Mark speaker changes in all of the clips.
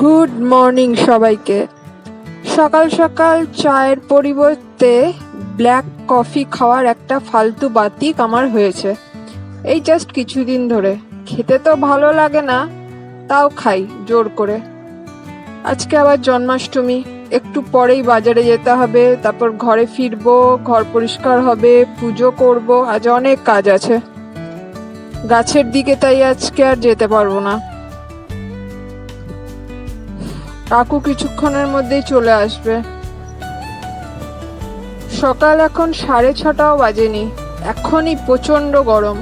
Speaker 1: Good morning সবাইকে। সকাল সকাল চায়ের পরিবর্তে ব্ল্যাক কফি খাওয়ার একটা ফালতু বাতিক আমার হয়েছে। এই জাস্ট কিছুদিন ধরে। খেতে তো ভালো লাগে না, তাও খাই জোর করে। আজকে আবার জন্মাষ্টমী, একটু পরেই বাজারে যেতে হবে, তারপর ঘরে ফিরবো, ঘর পরিষ্কার হবে, পুজো করব, আজ অনেক কাজ আছে। গাছের দিকে তাই আজকে আর যেতে পারব না। কাকু কিছুক্ষণের মধ্যেই চলে আসবে। সকাল এখন সাড়ে ছটাও বাজেনি। এখনই প্রচণ্ড গরম।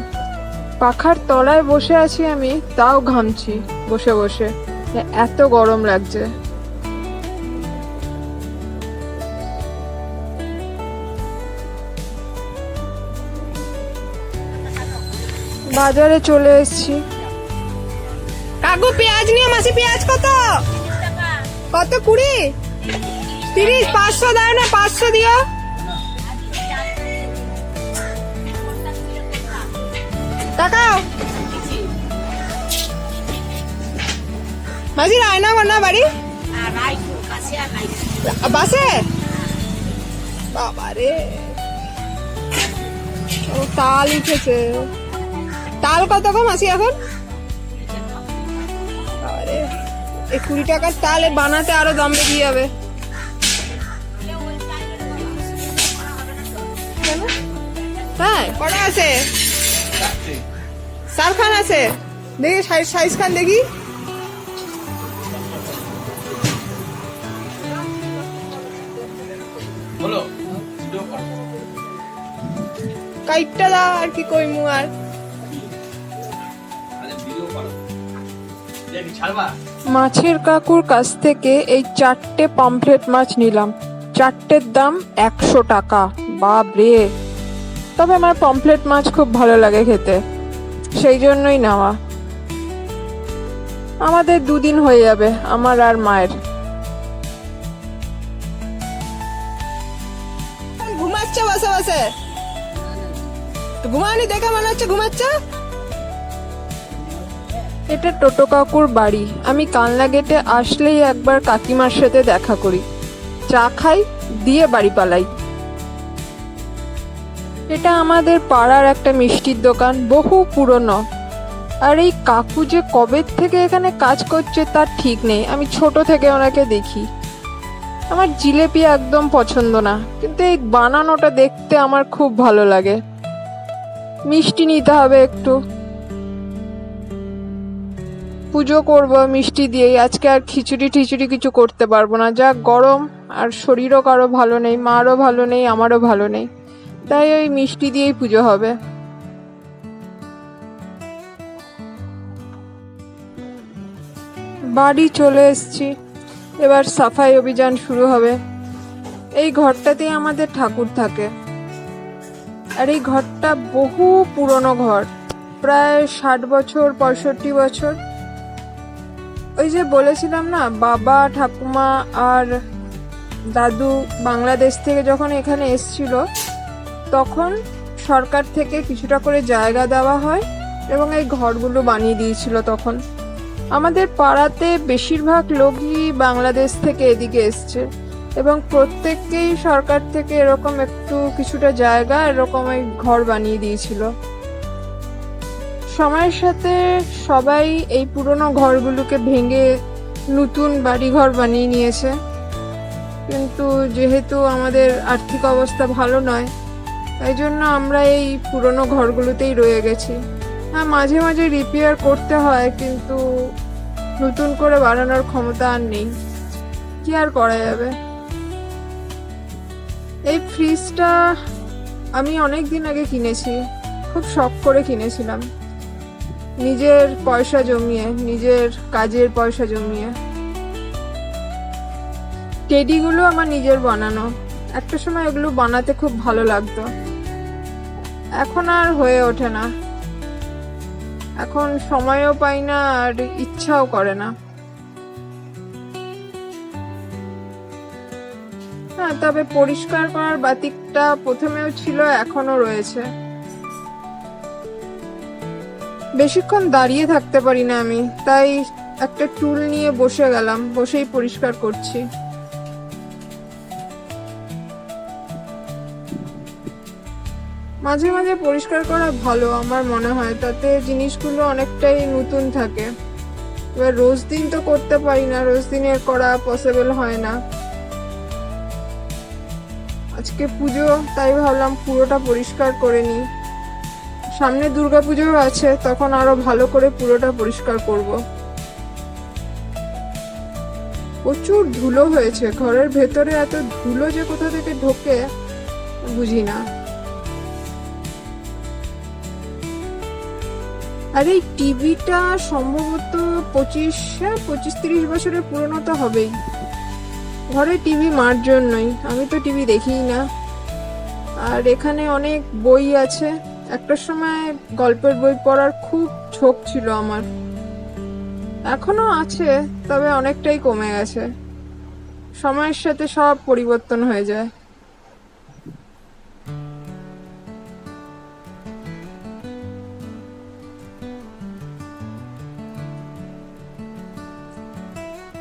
Speaker 1: পাখার তলায় বসে আছি আমি, তাও ঘামছি, বসে বসে। এত গরম লাগছে। বাজারে চলে এসেছি। কাকু, পেঁয়াজ নিয়ে মাসি, পেঁয়াজ কত? কত কুড়ি? তিরিশ, পাঁচশো দাও না, পাঁচশো দিও। তাকাও মাসি রায়না না বাড়ি? বাসে? বাবারে। ও, তাল উঠেছে। তাল কত গো মাসি এখন? এই কুড়ি টাকার তাল এ বানাতে আরও দাম বেরিয়ে যাবে। কেন? হ্যাঁ কটা আছে? সার খান আছে। দেখি সাইজ খান দেখি। কাইটটা দাও আর কি কইমু আরে। মাছের কাকুর কাছ থেকে এই চারটে পামফ্লেট মাছ নিলাম। চারটের দাম একশো টাকা। বাপ রে তবে আমার পমফ্লেট মাছ খুব ভালো লাগে খেতে। সেই জন্যই নেওয়া। আমাদের দুদিন হয়ে যাবে আমার আর মায়ের। ঘুমাচ্ছে বসে বসে। ঘুমানি দেখে মনে হচ্ছে ঘুমাচ্ছে? এটা টোটো কাকুর বাড়ি। আমি কানলা গেটে আসলেই একবার কাকিমার সাথে দেখা করি। চা খাই, দিয়ে বাড়ি পালাই। এটা আমাদের পাড়ার একটা মিষ্টির দোকান, বহু পুরনো। আর এই কাকু যে কবে থেকে এখানে কাজ করছে তার ঠিক নেই। আমি ছোট থেকে ওনাকে দেখি। আমার জিলেপি একদম পছন্দ না, কিন্তু এই বানানোটা দেখতে আমার খুব ভালো লাগে। মিষ্টি নিতে হবে একটু। পুজো করব, মিষ্টি দিয়েই। আজকে আর খিচুড়ি টিচুড়ি কিছু করতে পারব না। যা গরম, আর শরীরও কারও ভালো নেই, মারও ভালো নেই, আমারও ভালো নেই। তাই ওই মিষ্টি দিয়েই পুজো হবে। বাড়ি চলে এসেছি। এবার সাফাই অভিযান শুরু হবে। এই ঘরটাতেই আমাদের ঠাকুর থাকে। আর এই ঘরটা বহু পুরনো ঘর। প্রায় ষাট বছর, পঁয়ষট্টি বছর। ওই যে বলেছিলাম না, বাবা, ঠাকুমা আর দাদু বাংলাদেশ থেকে যখন এখানে এসছিল, তখন সরকার থেকে কিছুটা করে জায়গা দেওয়া হয় এবং এই ঘরগুলো বানিয়ে দিয়েছিল তখন। আমাদের পাড়াতে বেশিরভাগ লোকই বাংলাদেশ থেকে এদিকে এসছে এবং প্রত্যেককেই সরকার থেকে এরকম একটু কিছুটা জায়গা, এরকম এই ঘর বানিয়ে দিয়েছিল। সময়ের সাথে সবাই এই পুরনো ঘরগুলোকে ভেঙে নতুন বাড়িঘর বানিয়ে নিয়েছে। কিন্তু যেহেতু আমাদের আর্থিক অবস্থা ভালো নয়, তাই জন্য আমরা এই পুরনো ঘরগুলোতেই রয়ে গেছি। হ্যাঁ মাঝে মাঝে রিপেয়ার করতে হয়, কিন্তু নতুন করে বানানোর ক্ষমতা আর নেই। কি আর করা যাবে? এই ফ্রিজটা আমি অনেক দিন আগে কিনেছি, খুব শখ করে কিনেছিলাম। নিজের পয়সা জমিয়ে, নিজের কাজের পয়সা জমিয়ে। টেডিগুলো আমার নিজের বানানো। একটা সময় এগুলো বানাতে খুব ভালো লাগতো। এখন আর হয়ে ওঠে না। এখন সময়ও পাই না আর ইচ্ছাও করে না। হ্যাঁ তবে পরিষ্কার করার বাতিকটা প্রথমেও ছিল এখনও রয়েছে। বেশিক্ষণ দাঁড়িয়ে থাকতে পারি না আমি, তাই একটা টুল নিয়ে বসে গেলাম, বসেই পরিষ্কার করছি। মাঝে মাঝে পরিষ্কার করা ভালো আমার মনে হয়, তাতে জিনিসগুলো অনেকটাই নতুন থাকে। এবার রোজ দিন তো করতে পারি না, রোজ দিনের করা পসিবল হয় না। আজকে পুজো, তাই ভাবলাম পুরোটা পরিষ্কার করে নিই। সামনে দুর্গা পুজোও আছে, তখন আরও ভালো করে পুরোটা পরিষ্কার করব। প্রচুর ধুলো হয়েছে, ঘরের ভেতরে এত ধুলো যে কোথা থেকে ঢোকে বুঝি না। আর এই টিভিটা সম্ভবত পঁচিশ পঁচিশ তিরিশ বছরের পুরনো তো হবেই। ঘরে টিভি মার জন্যই, আমি তো টিভি দেখিই না। আর এখানে অনেক বই আছে। একটা সময় গল্পের বই পড়ার খুব ঝোঁক ছিল আমার। এখনও আছে, তবে অনেকটাই কমে গেছে। সময়ের সাথে সব পরিবর্তন হয়ে যায়।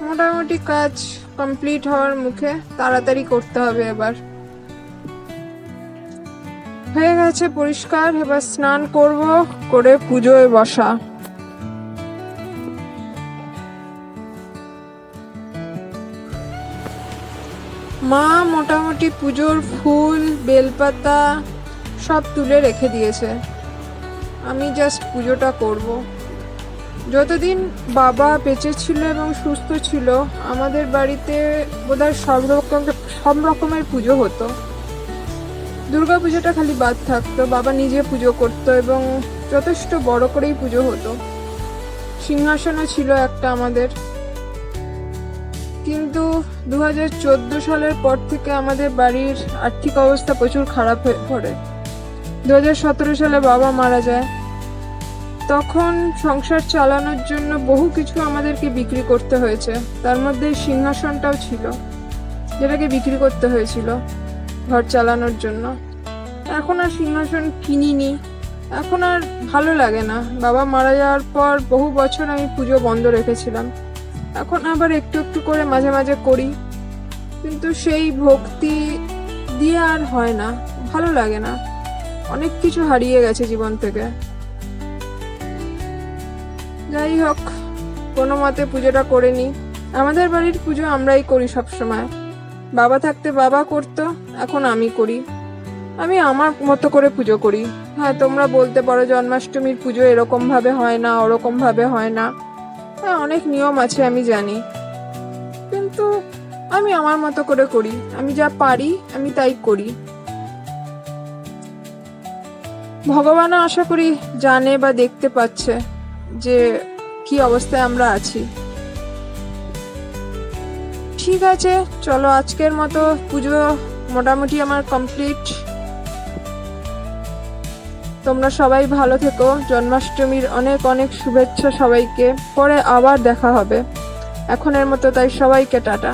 Speaker 1: মোটামুটি কাজ কমপ্লিট হওয়ার মুখে তাড়াতাড়ি করতে হবে এবার। হয়ে গেছে, পরিষ্কার, এবার স্নান করব, করে পুজোয় বসা। মা মোটামুটি পুজোর ফুল, বেলপাতা সব তুলে রেখে দিয়েছে। আমি জাস্ট পুজোটা করব। যতদিন বাবা বেঁচে ছিল এবং সুস্থ ছিল, আমাদের বাড়িতে বোধহয় সব রকম সব রকমের পুজো হতো। পুজোটা খালি বাদ থাকতো বাবা নিজে পুজো করতো এবং যথেষ্ট বড় করেই পুজো হতো। সিংহাসনও ছিল একটা আমাদের। কিন্তু দু হাজার চোদ্দ সালের পর থেকে আমাদের বাড়ির আর্থিক অবস্থা প্রচুর খারাপ হয়ে পড়ে। দু হাজার সতেরো সালে বাবা মারা যায়। তখন সংসার চালানোর জন্য বহু কিছু আমাদেরকে বিক্রি করতে হয়েছে। তার মধ্যে সিংহাসনটাও ছিল, যেটাকে বিক্রি করতে হয়েছিল। ঘর চালানোর জন্য। এখন আর সিংহাসন কিনিনি। এখন আর ভালো লাগে না। বাবা মারা যাওয়ার পর বহু বছর আমি পুজো বন্ধ রেখেছিলাম। এখন আবার একটু একটু করে মাঝে মাঝে করি। কিন্তু সেই ভক্তি দিয়ে আর হয় না। ভালো লাগে না। অনেক কিছু হারিয়ে গেছে জীবন থেকে। যাই হোক, কোনো মতে পুজোটা করে নিই। আমাদের বাড়ির পুজো আমরাই করি সব সময় বাবা থাকতে বাবা করতো। এখন আমি করি। আমি আমার মতো করে পুজো করি। হ্যাঁ তোমরা বলতে পারো জন্মাষ্টমীর পুজো এরকম ভাবে হয় না, ওরকম ভাবে হয় না। হ্যাঁ অনেক নিয়ম আছে, আমি জানি। কিন্তু আমি আমার মতো করে করি। আমি যা পারি, আমি তাই করি। ভগবানও আশা করি জানে বা দেখতে পাচ্ছে যে কি অবস্থায় আমরা আছি। ঠিক আছে, চলো আজকের মতো পুজো মোটামুটি আমার কমপ্লিট তোমরা সবাই ভালো থেকো। জন্মাষ্টমীর অনেক অনেক শুভেচ্ছা সবাইকে। পরে আবার দেখা হবে। এখনের মতো তাই সবাইকে টাটা।